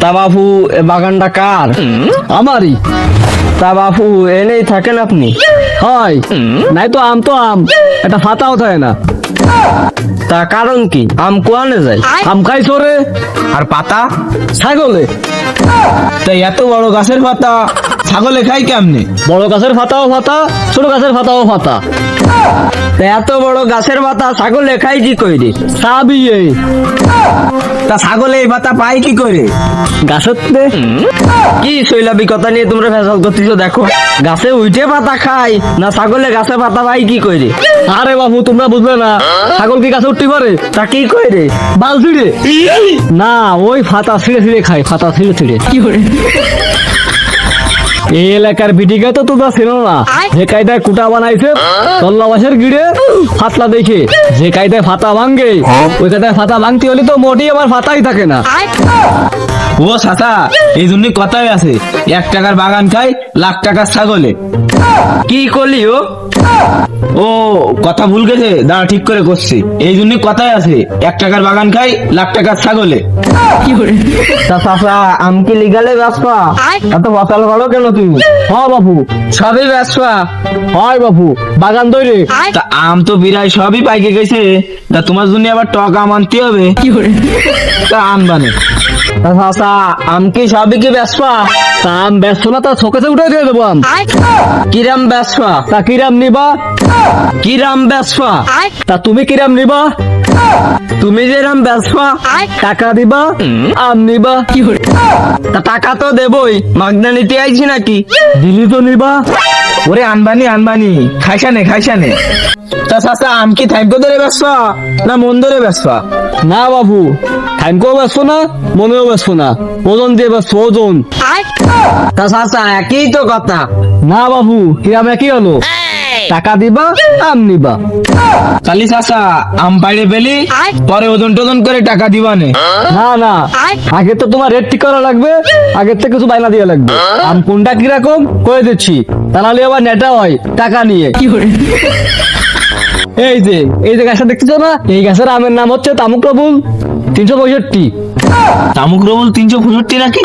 তা বাপু এ বাগানটা কার? আমারই। তা বাপু এনেই থাকেন আপনি? হয়। নাই তো আম তো আম। এটা ফাতাও থাকে না। তা কারণ কি? আম কোয়ানে যায়? আম খাইছো রে আর পাতা? ছাগলে। তাই এত বড় গাছের পাতা ছাগলে খাই কেমনে? বড় গাছের ফাতাও ফাতা ছোট গাছের ফাতাও ফাতা। তা এত বড় গাছের পাতা ছাগলে খাই কি কইরে? সাবিয়ে তা ছাগলে এই পাতা পায় কি করে গাছের তে কি শৈলাবি কথা নিয়ে তোমরা ফেসাল করতেছো দেখো। গাছে উঠে পাতা খাই না ছাগলে গাছে পাতা পাই কি কইরে? আরে বাবু তোমরা বুঝবে না। ছাগল কি গাছে উঠতে পারে? তা কি কইরে? বাল ছিঁড়ে। না ওই ফাতা ছিঁড়ে ছিঁড়ে খায় ফাতা ছিঁড়ে ছিঁড়ে। কি করে? এই এলাকার বিটিকা তো তোমরা চেনো না। যে কায়দায় কুটা বানাইছে তল্লা বাসের গিড়ে ফাতলা দেখে। যে কায়দায় ফাতা ভাঙ্গে ওই কায়দায় ফাতা ভাঙতে হলে তো মোটেই আমার ফাতাই থাকে না। ও সাসা এই জন্য কথাই আছে এক টাকার বাগান খাই লাখ টাকার ছাগলে। কি করলি ও? ও কথা ভুল গেছে দাঁড়া ঠিক করে করছি। এই জন্য কথাই আছে এক টাকার বাগান খাই লাখ টাকার ছাগলে। তা চাচা আম কি লিগালে ব্যবসা এত ফসল করো কেন তুমি? হ বাবু সবই ব্যবসা হয় বাবু বাগান তৈরি। তা আম তো বিরাই সবই পাইকে গেছে। তা তোমার জন্য আবার টক আম আনতে হবে। তা আনবানে চাচা আম কি সবই কি তা আম না তা উঠে দিয়ে দেবো আম। কিরাম তা কিরাম নিবা? কিরাম তা তুমি কিরাম নিবা? তুমি যেরাম ব্যবসা টাকা দিবা আম নিবা। তা টাকা তো দেবই মাগনা নিতে আইছি নাকি? দিলি তো নিবা। ওরে আনবানি আনবানি। খাইসানে খাইসানে তা চাচা আম কি থাইমকো ধরে ব্যবসা না মন ধরে ব্যবসা না বাবু থাইমকো ব্যস্ত না মনেও ব্যস্ত না। ওজন দিয়ে ব্যস্ত ওজন। তা চাচা একই তো কথা। না বাবু কিরাম একই হলো। টাকা দিবা আম নিবা। তালি চাচা আম পাইড়ে পেলি পরে ওজন টোজন করে টাকা দিবানে না। না আগে তো তোমার রেট ঠিক করা লাগবে আগের থেকে কিছু বাইনা দেওয়া লাগবে। আম কোনটা কীরকম করে দিচ্ছি। তা নাহলে আবার নেটা হয় টাকা নিয়ে। কি করে? এই যে এই যে গাছটা দেখতেছো না? এই গাছের আমের নাম হচ্ছে তামুক রবুল তিনশো পঁয়ষট্টি। তামুক রবুল তিনশো পঁয়ষট্টি নাকি?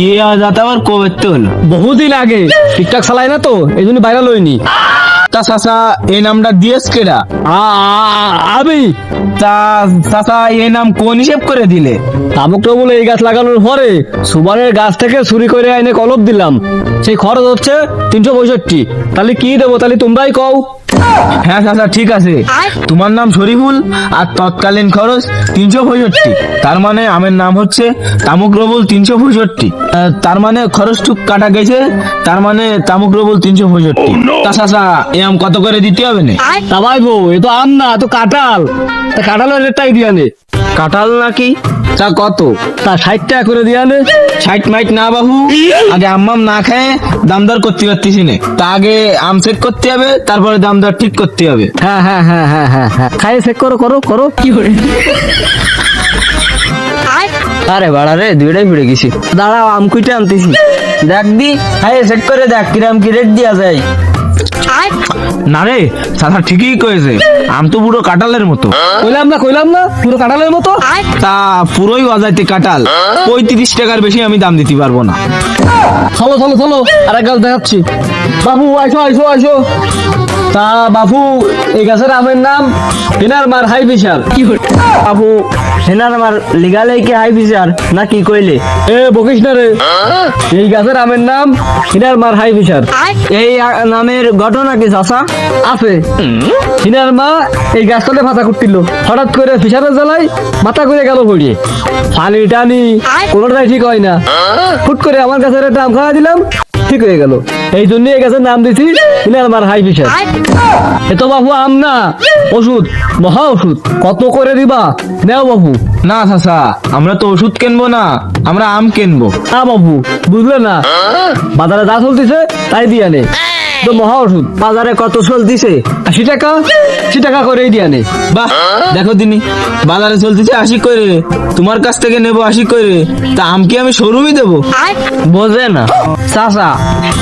ইয়ে যাতে আবার কবে হলো? বহুদিন আগে। ঠিকঠাক চালাই না তো? এই জন্য বাইরে লইনি। তা চাচা এই নামটা দিয়েছ কেডা? আমি তা চাচা এই নাম কোন হিসেব করে দিলে? তামুক রবুল এই গাছ লাগানোর পরে সুবানের গাছ থেকে চুরি করে এনে কলপ দিলাম। সেই খরচ হচ্ছে তিনশো পঁয়ষট্টি। তাহলে কি দেবো? তাহলে তোমরাই কও। হ্যাঁ চাচা ঠিক আছে। তোমার নাম শরীফুল আর তৎকালীন খরচ তিনশো পঁয়ষট্টি। তার মানে আমের নাম হচ্ছে তামুক রবুল তিনশো পঁয়ষট্টি। তার মানে খরচ টুক কাটা গেছে তার মানে তামুক রবুল তিনশো পঁয়ষট্টি। তা চাচা এ আম কত করে দিতে হবে না? তা ভাইবো এ তো আম না এ তো কাঁঠাল। তা কাঁঠালের রেটটাই দিয়া নে। কাঁঠাল নাকি? তা কত? তা ষাট টাকা করে দিয়া নে। ষাট মাইট না বাবু আগে আম্মাম না খায় দাম দর করতে পারতেছি না। তা আগে আম সেট করতে হবে তারপরে দাম দর ঠিক করতে হবে। হ্যাঁ হ্যাঁ হ্যাঁ হ্যাঁ হ্যাঁ হ্যাঁ। খাইয়ে চেক করো করো করো। কি করে? আরে বাড়া রে দুইটাই ফিরে গেছি। দাঁড়াও আম কুইটে আনতেছি। দেখ দি হ্যাঁ সেট করে দেখ কিরাম কি রেট দিয়া যায়। না রে চাচা ঠিকই কয়েছে। আম তো পুরো কাঁঠালের মতো। কইলাম না কইলাম না পুরো কাঁঠালের মতো? তা পুরোই অজাইতে কাঁঠাল পঁয়ত্রিশ টাকার বেশি আমি দাম দিতে পারব না। চলো চলো চলো আর এক গাছ দেখাচ্ছি। বাবু আইসো আইসো আইসো। তা বাবু এই গাছের আমের নাম হিনার মার হাই বিশাল। বাবু হেনার আমার লিগালে কি হাই বিচার না কি কইলে? এ বকিস না রে। এই গাছের আমের নাম হিনার মার হাই বিশাল। এই নামের ঘটনা কি চাচা? আছে। হিনার মা এই গাছটাতে মাথা কুটছিল হঠাৎ করে ফিসারের জ্বালাই মাথা করে গেল পড়িয়ে ফানি টানি কোনোটাই ঠিক হয় না। ফুট করে আমার গাছের একটা আম খাওয়া দিলাম ঠিক হয়ে গেল। এই জন্য এই গাছের নাম দিছি হিনার মার হাই ফিসার এ তো বাবু আম না ওষুধ মহা ওষুধ। কত করে দিবা? নেও বাবু। না চাচা আমরা তো ওষুধ কিনবো না আমরা আম কিনবো। না বাবু বুঝলে না? বাজারে যা চলতেছে তাই দিয়া নে তো মহা ওষুধ বাজারে কত চলতিছে আশি টাকা আশি টাকা করেই দিয়া নে বাহ দেখো দিনি। বাজারে চলতেছে আশি করে তোমার কাছ থেকে নেব আশি করে তা আম কি আমি শোরুমই দেবো? বোঝে না। চাচা,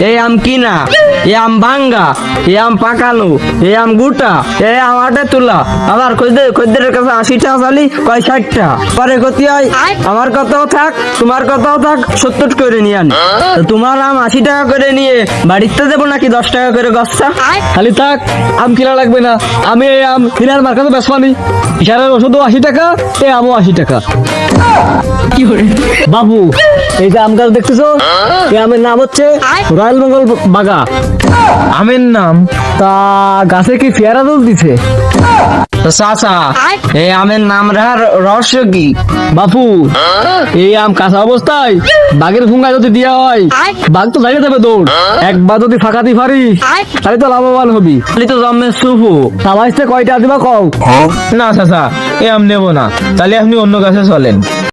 এই আম কিনা এ আম ভাঙ্গা, এ আম পাকানো, এ আম গুটা, এ আম আটে তোলা। আবার খদ্দের খদ্দের কাছে আশি টাকা চালি, কয় ষাট টাকা পরে ক্ষতি হয়। আমার কথাও থাক, তোমার কথাও থাক, সত্তর করে নিয়ে আনি। তোমার আম আশি টাকা করে নিয়ে বাড়িতে দেবো নাকি দশ টাকা করে গছটা? খালি থাক, আম কিনা লাগবে না। আমি এই আম কিনার মার্কেটে বেসবানি ইশারের ওষুধও আশি টাকা এ আমও আশি টাকা। বাবু এই যে আম গাছ দেখতেছো? এই আমের নাম হচ্ছে রয়্যাল বেঙ্গল বাগা। আমের নাম? তা গাছে কি পেয়ারা দোল দিছে? চাচা এই আমের নাম রাহার রহস্য কি? বাপু এই আম কাঁচা অবস্থায় বাঘের ফুঙ্গা যদি দেওয়া হয় বাঘ তো জায়গা যাবে দৌড়। একবার যদি ফাঁকা দি পারিস তাহলে তো লাভবান হবি। তাহলে তো জন্মের সুফু সামাইতে কয়টা দিবা কও? না চাচা এ আম নেব না। তাহলে আপনি অন্য গাছে চলেন।